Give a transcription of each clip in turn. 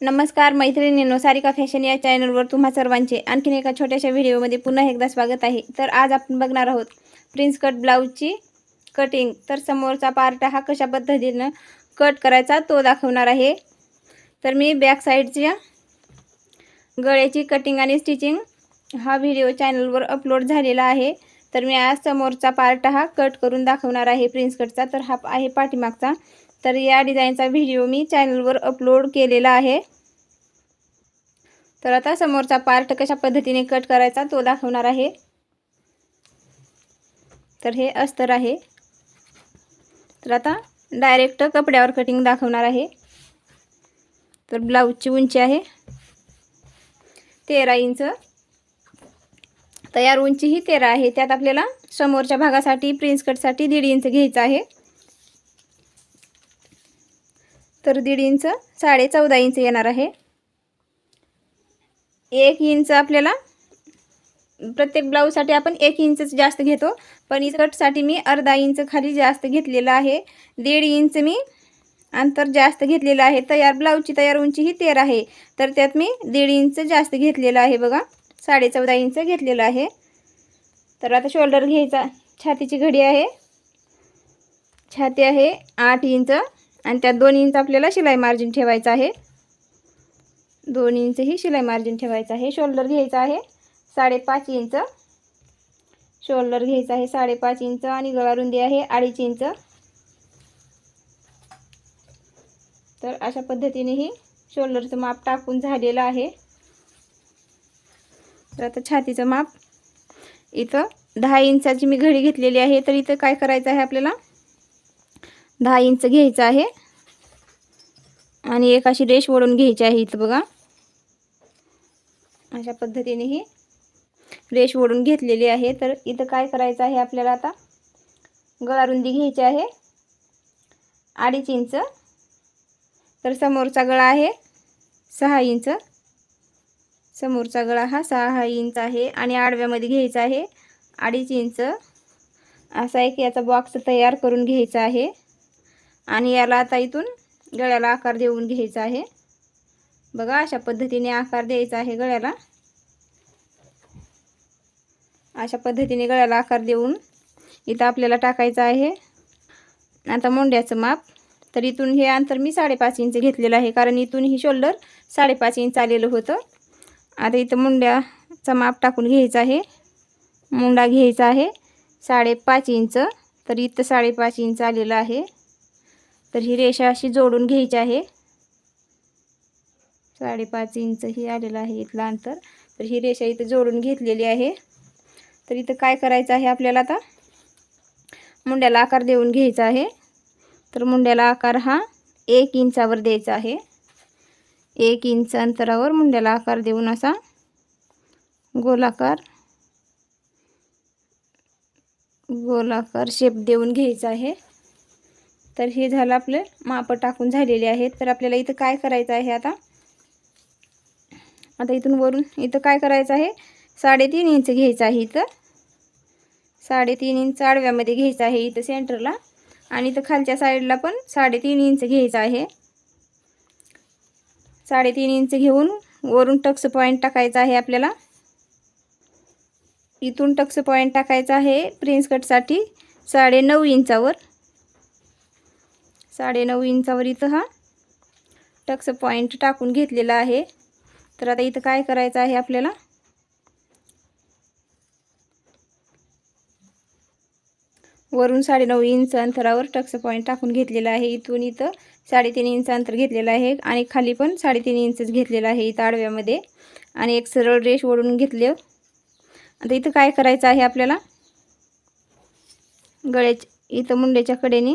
नमस्कार मैत्रिणींनो सारिका फॅशन या चॅनलवर तुम्हा सर्वांचे आणखीन एका छोट्याशा व्हिडिओमध्ये पुन्हा एकदा स्वागत आहे. तर आज आपण बघणार आहोत प्रिन्स कट ब्लाऊजची कटिंग. तर समोरचा पार्ट हा कशा पद्धतीनं कट करायचा तो दाखवणार आहे. तर मी बॅक साईडच्या गळ्याची कटिंग आणि स्टिचिंग हा व्हिडिओ चॅनलवर अपलोड झालेला आहे. तर मी आज समोरचा पार्ट हा कट करून दाखवणार आहे प्रिन्स कटचा. तर हा आहे पाठीमागचा. तर या डिझाईनचा व्हिडिओ मी चॅनलवर अपलोड केलेला आहे. तर आता समोरचा पार्ट कशा पद्धतीने कट करायचा तो दाखवणार आहे. तर हे अस्तर आहे. तर आता डायरेक्ट कपड्यावर कटिंग दाखवणार आहे. तर ब्लाऊजची उंची आहे. तेरा इंच. तयार उंची ही तेरा आहे. त्यात आपल्याला समोरच्या भागासाठी प्रिन्स कटसाठी दीड इंच घ्यायचं आहे. तर दीड इंच साडे चौदा इंच येणार आहे. एक इंच आपल्याला प्रत्येक ब्लाऊजसाठी आपण एक इंचच जास्त घेतो. पण इकटसाठी कटसाठी मी अर्धा इंच खाली जास्त घेतलेलं आहे. दीड इंच मी अंतर जास्त घेतलेलं आहे. तयार ब्लाऊजची तयार उंची ही तेरा आहे. तर त्यात मी दीड इंच जास्त घेतलेलं आहे बघा. साडे चौदा इंच घेतलेलं आहे. तर आता शोल्डर घ्यायचा. छातीची घडी आहे. छाती आहे आठ इंच. आणि त्यात दोन इंच आपल्याला शिलाई मार्जिन ठेवायचं आहे. दोन इंचही शिलाई मार्जिन ठेवायचं आहे. शोल्डर घ्यायचं आहे साडेपाच इंच. शोल्डर घ्यायचं आहे साडेपाच इंच आणि गळारुंदी आहे अडीच इंच. तर अशा पद्धतीने ही शोल्डरचं माप टाकून झालेलं आहे. तर आता छातीचं माप. इथं दहा इंचाची मी घडी घेतलेली आहे. तर इथं काय करायचं आहे आपल्याला? दहा इंच घ्यायचं आहे. आणि एक अशी रेश ओढून घ्यायची आहे इथं बघा. अशा पद्धतीने ही रेश ओढून घेतलेली आहे. तर इथं काय करायचं आहे आपल्याला आता? गळारुंदी घ्यायची आहे. अडीच इंच. तर समोरचा गळा आहे सहा इंच. समोरचा गळा हा सहा इंच आहे. आणि आडव्यामध्ये घ्यायचा आहे अडीच इंच. असा एक याचा बॉक्स तयार करून घ्यायचा आहे. आणि याला आता इथून गळ्याला आकार देऊन घ्यायचा आहे. बघा अशा पद्धतीने आकार द्यायचा आहे गळ्याला. अशा पद्धतीने गळ्याला आकार देऊन इथं आपल्याला टाकायचं आहे. आता मुंड्याचं माप. तर इथून हे अंतर मी साडेपाच इंच घेतलेलं आहे कारण इथून ही शोल्डर साडेपाच इंच आलेलं होतं. आता इथं मुंड्याचा माप टाकून घ्यायचा आहे. मुंडा घ्यायचा आहे साडेपाच इंच. तर इथं साडेपाच इंच आलेलं आहे. तर ही रेषा अशी जोडून घ्यायची आहे. साडेपाच इंच ही आलेलं आहे इथलं अंतर. तर ही रेषा इथं जोडून घेतलेली आहे. तर इथं काय करायचं आहे आपल्याला आता? मुंड्याला आकार देऊन घ्यायचा आहे. तर मुंड्याला आकार हा एक इंचावर द्यायचा आहे. एक इंच अंतरावर मुंड्याला आकार देऊन असा गोलाकार गोलाकार शेप देऊन घ्यायचा आहे. तर हे झालं आपलं माप टाकून झालेले आहेत. तर आपल्याला इथं काय करायचं आहे आता? आता इथून वरून इथं काय करायचं आहे? साडेतीन इंच घ्यायचं आहे इथं. साडेतीन इंच आडव्यामध्ये घ्यायचं आहे इथं सेंटरला. आणि इथं खालच्या साईडला पण साडेतीन इंच घ्यायचं आहे. साडेतीन इंच घेऊन वरून टक्स पॉईंट टाकायचा आहे आपल्याला. इथून टक्स पॉईंट टाकायचा आहे प्रिन्स कटसाठी साडे नऊ इंचावर. साडे नऊ इंचावर इथं हा टक्स पॉईंट टाकून घेतलेला आहे. तर आता इथं काय करायचं आहे आपल्याला? वरून साडेनऊ इंच अंतरावर टक्स पॉईंट टाकून घेतलेला आहे. इथून इथं साडेतीन इंच अंतर घेतलेलं आहे आणि खाली पण साडेतीन इंचच घेतलेलं आहे इथं आडव्यामध्ये. आणि एक सरळ रेश ओढून घेतले. आता इथं काय करायचं आहे आपल्याला? गळ्याच्या इथं मुंड्याच्या कडेने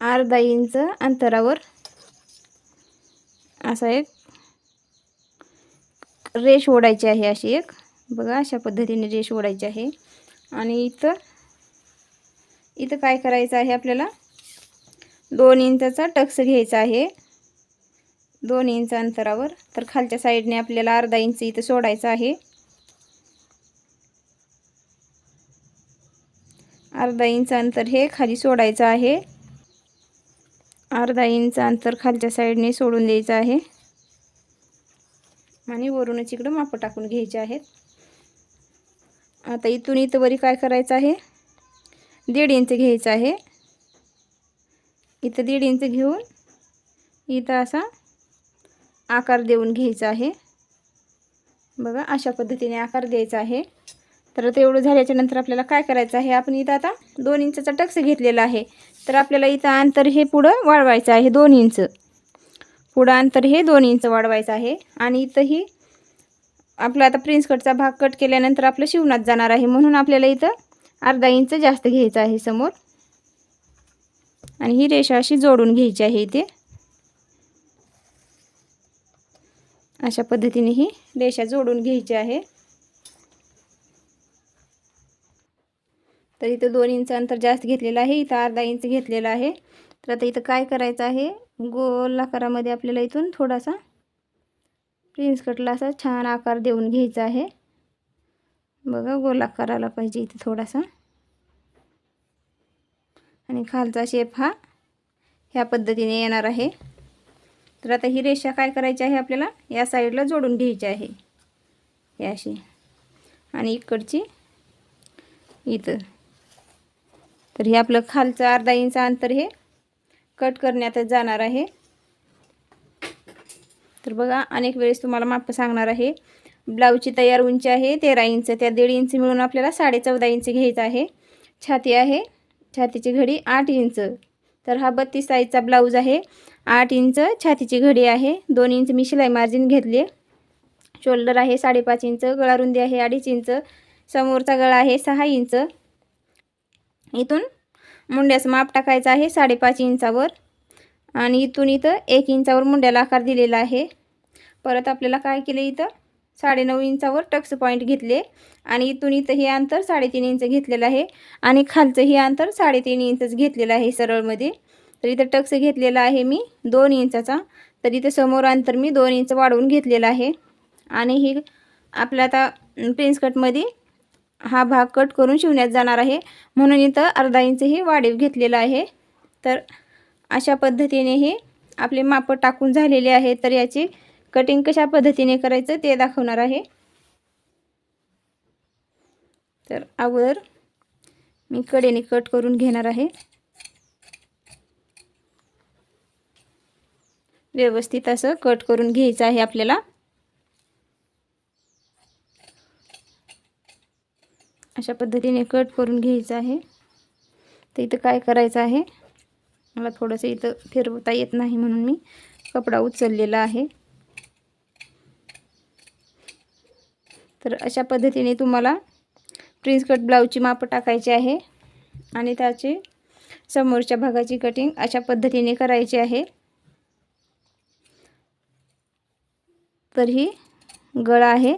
अर्धा इंच अंतरावर. असा एक रेश ओढायची आहे अशी एक. बघा अशा पद्धतीने रेश ओढायची आहे. आणि इथं इथं काय करायचं आहे आपल्याला? दोन इंचाचा टक्स घ्यायचा आहे. दोन इंच अंतरावर. तर खालच्या साईडने आपल्याला अर्धा इंच इथं सोडायचं आहे. अर्धा इंच अंतर हे खाली सोडायचं आहे. अर्धा इंच अंतर खालच्या साईडने सोडून द्यायचं आहे. आणि वरूनच इकडं मापं टाकून घ्यायचे आहेत. आता इथून इथं वरी काय करायचं आहे? दीड इंच घ्यायचं आहे. इथं दीड इंच घेऊन इथं असा आकार देऊन घ्यायचा आहे. बघा अशा पद्धतीने आकार द्यायचा आहे. तर तेवढं झाल्याच्यानंतर आपल्याला काय करायचं आहे? आपण इथं आता दोन इंचाचा टक्स घेतलेला आहे. तर आपल्याला इथं अंतर हे पुढं वाढवायचं आहे दोन इंच. पुढं अंतर हे दोन इंच वाढवायचं आहे. आणि इथंही आपला आता प्रिन्स कटचा भाग कट केल्यानंतर आपलं शिवणात जाणार आहे. म्हणून आपल्याला इथं अर्धा इंच जास्त घ्यायचं आहे समोर. आणि ही रेषा अशी जोडून घ्यायची आहे इथे. अशा पद्धतीने ही रेषा जोडून घ्यायची आहे. तर इथं दोन इंच अंतर जास्त घेतलेलं आहे इथं अर्धा इंच घेतलेला आहे. तर आता इथं काय करायचं आहे? गोल आकारामध्ये आपल्याला इथून थोडासा प्रिन्स कटला असा छान आकार देऊन घ्यायचा आहे. बघा गोल आकार आला पाहिजे इथं थोडासा. आणि खालचा शेप हा ह्या पद्धतीने येणार आहे. तर आता ही रेषा काय करायची आहे आपल्याला? या साईडला जोडून घ्यायची आहे. हे अशी. आणि इकडची इथं. तर हे आपलं खालचं अर्धा इंच अंतर हे कट करण्यातच जाणार आहे. तर बघा अनेक वेळेस तुम्हाला माप सांगणार आहे. ब्लाऊजची तयार उंची आहे तेरा इंच त्या दीड इंच मिळून आपल्याला साडे चौदा इंच घ्यायचं आहे. छाती आहे छातीची घडी आठ इंच. तर हा बत्तीस साईजचा ब्लाऊज आहे. आठ इंच छातीची घडी आहे. दोन इंच मी शिलाई मार्जिन घेतली. शोल्डर आहे साडेपाच इंच गळा रुंदी आहे अडीच इंच समोरचा गळा आहे सहा इंच. इथून मुंड्याचं माप टाकायचं आहे साडेपाच इंचावर. आणि इथून इथं एक इंचावर मुंड्याला आकार दिलेला आहे. परत आपल्याला काय केलं इथं? साडेनऊ इंचावर टक्स पॉईंट घेतले. आणि इथून इथं हे अंतर साडेतीन इंच घेतलेलं आहे. आणि खालचं हे अंतर साडेतीन इंचच घेतलेलं आहे सरळमध्ये. तर इथं टक्स घेतलेला आहे मी दोन इंचाचा. तर इथं समोर अंतर मी दोन इंच वाढवून घेतलेलं आहे. आणि ही आपल्या आता प्रिन्स कटमध्ये हा भाग कट करून शिवण्यात जाणार आहे. म्हणून इथं अर्धा इंच हे वाढीव घेतलेलं आहे. तर अशा पद्धतीने हे आपले मापं टाकून झालेले आहे. तर याची कटिंग कशा पद्धतीने करायचं ते दाखवणार आहे. तर अगोदर मी कडेने कट करून घेणार आहे. व्यवस्थित असं कट करून घ्यायचं आहे आपल्याला. अशा पद्धतीने कट करून घ्यायचं आहे. तर इथं काय करायचं आहे? मला थोडंसं इथं फिरवता येत नाही म्हणून मी कपडा उचललेला आहे. तर अशा पद्धतीने तुम्हाला प्रिन्स कट ब्लाऊजची माप टाकायची आहे आणि त्याची समोरच्या भागाची कटिंग अशा पद्धतीने करायची आहे. तर ही गळा आहे.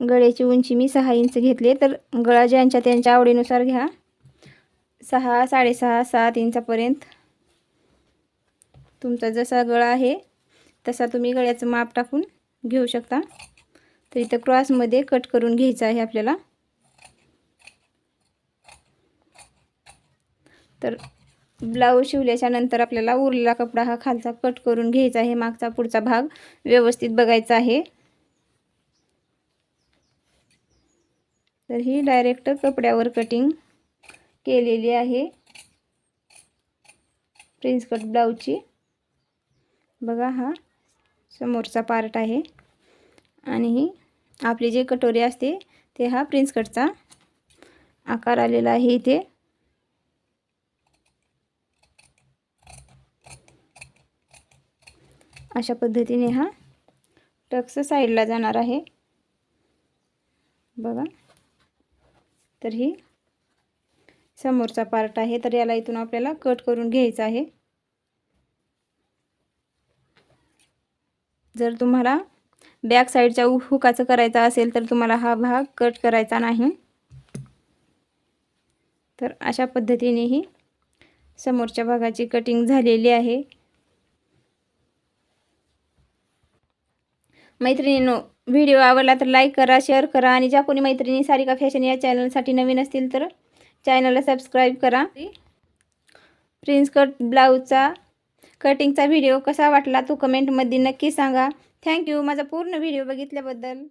गळ्याची उंची मी सहा इंच घेतली तर गळा ज्यांच्या त्यांच्या आवडीनुसार घ्या. सहा साडेसहा सात इंचापर्यंत. तुमचा जसा गळा आहे तसा तुम्ही गळ्याचं माप टाकून घेऊ शकता. तर इथं क्रॉसमध्ये कट करून घ्यायचं आहे आपल्याला. तर ब्लाऊज शिवल्याच्या नंतर आपल्याला उरलेला कपडा हा खालचा कट करून घ्यायचा आहे. मागचा पुढचा भाग व्यवस्थित बघायचा आहे. तर ही डायरेक्ट कपड्यावर कटिंग केलेली आहे. प्रिन्स कट ब्लाऊजची बघा हा समोरचा पार्ट आहे. आणि ही आपली जी कटोरी असते ते हा प्रिन्स कटचा आकार आलेला आहे इथे. अशा पद्धतीने हा टक्स साईडला जाणार आहे. बघा. तर ही समोरचा पार्ट आहे. तर याला इथून आपल्याला कट करून घ्यायचा आहे. जर तुम्हाला बॅक साईडच्या हुकाचं करायचा असेल तर तुम्हाला हा भाग कट करायचा नाही. तर अशा पद्धतीने समोरच्या भागाची कटिंग झालेली आहे. मैत्रिणींनो व्हिडिओ आवडला तर लाईक करा शेअर करा आणि ज्या कोणी मैत्रिणी सारिका फॅशन या चॅनलसाठी नवीन असतील तर चॅनलला सबस्क्राईब करा. प्रिन्स कट ब्लाऊजचा कटिंगचा व्हिडिओ कसा वाटला तो कमेंटमध्ये नक्की सांगा. थँक्यू माझा पूर्ण व्हिडिओ बघितल्याबद्दल.